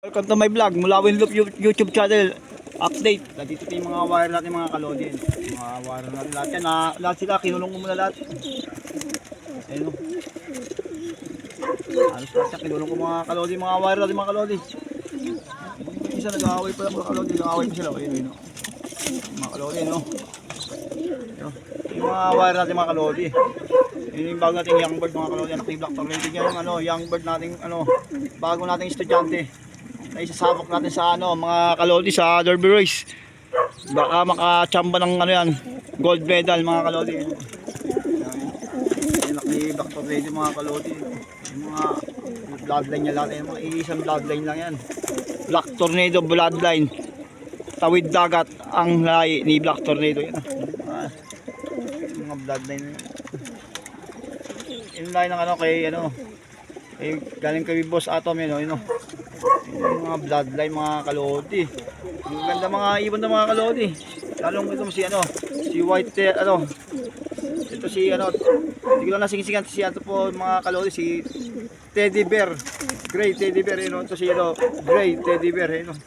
Welcome to my vlog, Mulawin Loop You- YouTube channel. Update. Nandito pa yung mga wire natin mga kalodin. Mga wire natin lahat yan. Na, lahat sila, kinulong ko muna lahat. Ayun o. Alos lahat yan, kinulong ko mga kalodin, mga wire natin mga kalodin. Isa nag-aaway pa lang mga kalodin, nag-aaway pa sila. Ayun, o. Mga kalodin o. Ayun. Yung mga wire natin mga kalodin. Yun yung bago nating young bird mga kalodin. Ni Black Tornado yan ano, young bird nating ano, bago nating estudyante na isasabak natin sa ano, mga kalodi sa derby race. Baka makachamba ng ano yan, gold medal mga kalodi. Yung ni Black Tornado mga kalodi. Mga bloodline niya lahat, yung mga isang bloodline lang yan. Black Tornado bloodline. Tawid dagat ang lahi ni Black Tornado. Yan. Ah, mga bloodline. Yung lahi ng ano kay ano, kay galing kay Boss Atom yun, oh, yun, oh. Mga bloodline mga kalodi. Ang ganda mga ibon ng mga kalodi. Lalong ito si ano, si White Tail, ano, ito si ano, lang nasingsingan si ano po mga kalodi, si Teddy Bear. Gray Teddy Bear, yun, oh. ito si ano, Gray Teddy Bear, yun. oh.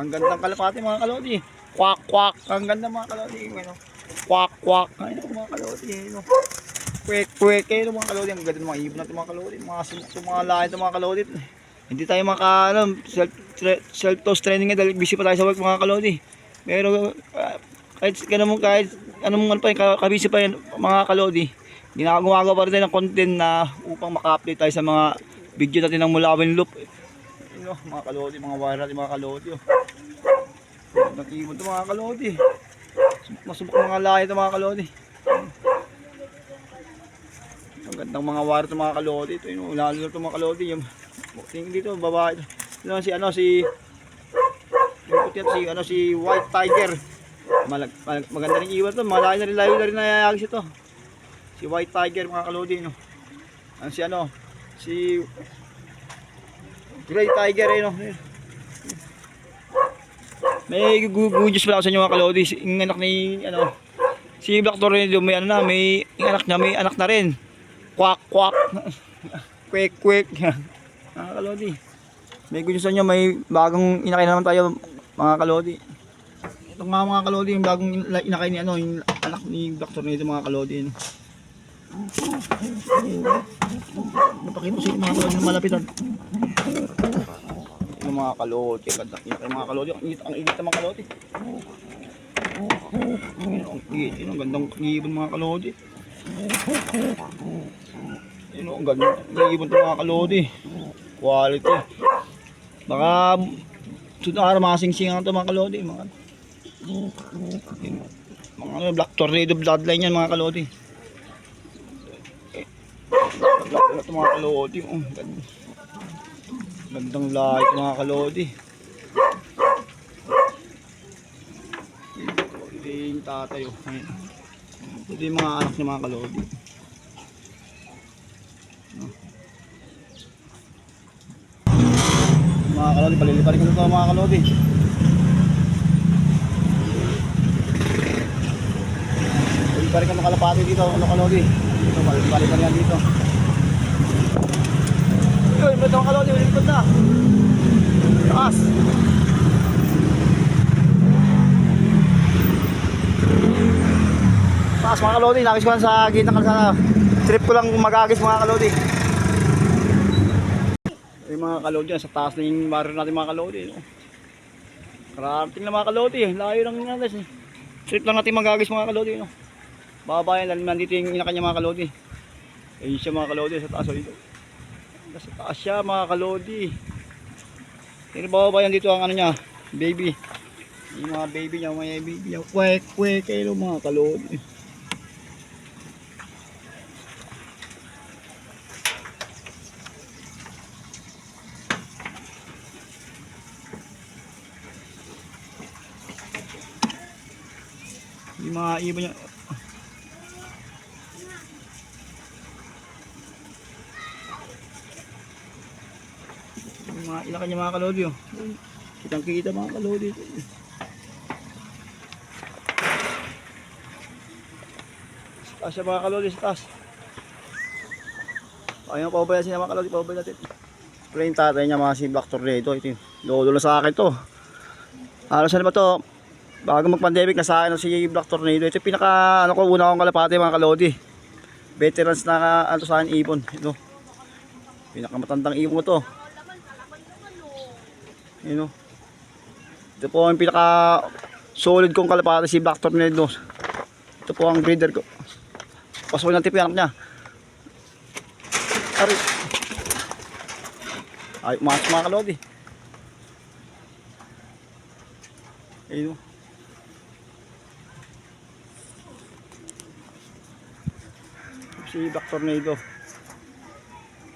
Ang gandang kalapati mga kalodi. Kwak kwak, ang ganda mga kalodi, yun. oh. Kwak kwak, ayun mga kalodi, yun. oh. Kwek, ayun mga kalodi, ang ganda ng mga ibon natin mga kalodi, mga sumukso, mga lahat ng mga kalodi. Hindi tayo maka ano, self self toast training dahil busy pa tayo sa work mga kalodi. Pero ah, kahit ganun mo kahit anong ano pa yun, kabisi pa yan mga kalodi. Ginagawa pa rin tayo ng content na upang maka-update tayo sa mga video natin ng Mulawin Loop. Yun, oh, mga kalodi, mga viral, mga kalodi. Oh. Nag-ibon to mga kalodi. Masubok mga lahi ito mga kalodi. Ang gandang mga wire ito mga kalodi. Ito yun, oh, lalo na ito mga kalodi. Yung, tingin dito, babae. Ito naman si ano, si yung puti si ano si White Tiger. Malag, malag, maganda rin iwan to. Malaki na rin layo na rin nayayagis ito. Si White Tiger mga kalodi no. Ang si ano si Gray Tiger eh no. May gugujus pala ako sa inyo mga kalodi. Yung anak ni ano si Black Tornado may ano na may yung anak niya may anak na rin. Kwak kwak. kwek kwek. mga kalodi. May news sa inyo, may bagong inakay na naman tayo mga kalodi. Ito nga mga kalodi, yung bagong in- inakay ni ano, yung anak ni Black Tornado mga kalodi. Napakita ko sa inyo mga kalodi ng malapitan. Yung mga kalodi, ganda yung mga kalodi. Ang init, ang init mga kalodi. Ang init, ang gandang ibon mga kalodi. Yun, ang gandang ibon ng mga kalodi. Quality. Baka sunod araw mga sing-singan to mga kalodi. Mga, mga ano, black tornado bloodline yan mga kalodi. Black ito mga kalodi. Oh, ganda. Gandang lahat mga kalodi. Ito yung tatay. oh. Ito yung mga anak ng mga kalodi. mga kalodi, paliliparin ko ito mga kalodi. Paliliparin ko ng kalapati dito, ano kalodi. Dito, paliliparin yan dito. Yun, ba't ang kalodi, malilipad na. Taas. Taas mga kalodi, nakis ko lang sa gitna kalsada. Trip ko lang magagis mga kalodi. Yung mga kalodi sa taas na yung barrio natin mga kalodi. No? Karating na mga kalodi, layo lang yung alas eh. Trip lang natin magagis mga kalodi. No? Baba yan, nandito yung inakanya mga kalodi. Ayun siya mga kalodi sa taas. oh, Dito. Sa taas siya mga kalodi. Pero baba yan dito ang ano niya, baby. Yung mga baby niya, mga baby niya. Kwek, kwek, kayo mga kalodi. Yung mga ibon niya. Yung mga ilan kanya mga kalodi oh. Kitang kita mga kalodi. Taas siya mga kalodi sa taas. Ayun, paubaya siya mga kalodi, paubaya natin. Ito yung tatay niya mga si Black Tornado. Ito yung Lolo na sa akin to. Halos ano ba to? Bago mag-pandemic na sa akin si Black Tornado. Ito pinaka ano ko una kong kalapate mga kalodi. Veterans na ano sa akin ibon. Ito. Pinakamatandang ibon ko to. Yun o. Ito po ang pinaka solid kong kalapate si Black Tornado. Ito po ang breeder ko. Pasok natin yung anak niya. Ari. Ay, umas mga kalodi. Ayun. Si Black Tornado.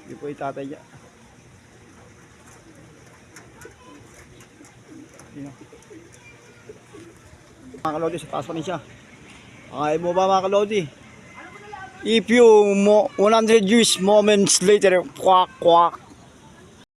Hindi po itatay niya. Mga kalodi, sa taas pa rin siya. Ay mo ba mga kalodi? If you mo 100 years moments later, quack quack.